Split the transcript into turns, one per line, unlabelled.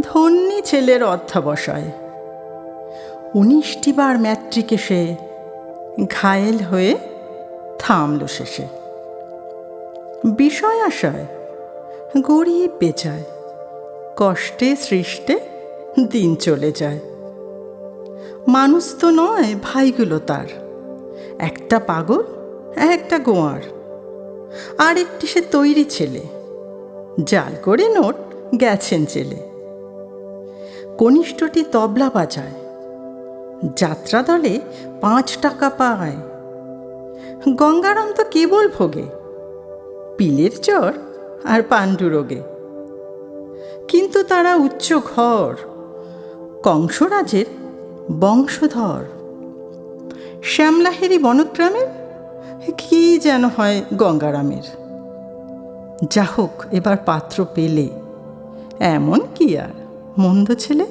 ধন্যী ছেলের অধ্যাবসায় উনিশটি বার ম্যাট্রিকে সে ঘায়েল হয়ে থামল শেষে। বিষয় আশায় গরিব বেচায়, কষ্টে সৃষ্টে দিন চলে যায়। মানুষ তো নয়, ভাইগুলো তার। একটা পাগল, একটা গোয়ার। আর একটি সে তৈরি ছেলে। জাল করে নোট গেছেন চেলে কনিষ্ঠটি তবলা বাজায়। যাত্রা দলে পাঁচ টাকা পায়। গঙ্গারাম তো কেবল ভোগে, পিলের চর আর পাণ্ডুরোগে। কিন্তু তারা উচ্চ ঘর, কংসরাজের বংশধর। শ্যামলাহেরি বনগ্রামের কি যেন হয় গঙ্গারামের। যা হোক এবার পাত্র পেলে, এমন কি আর? মন্দ ছেলে?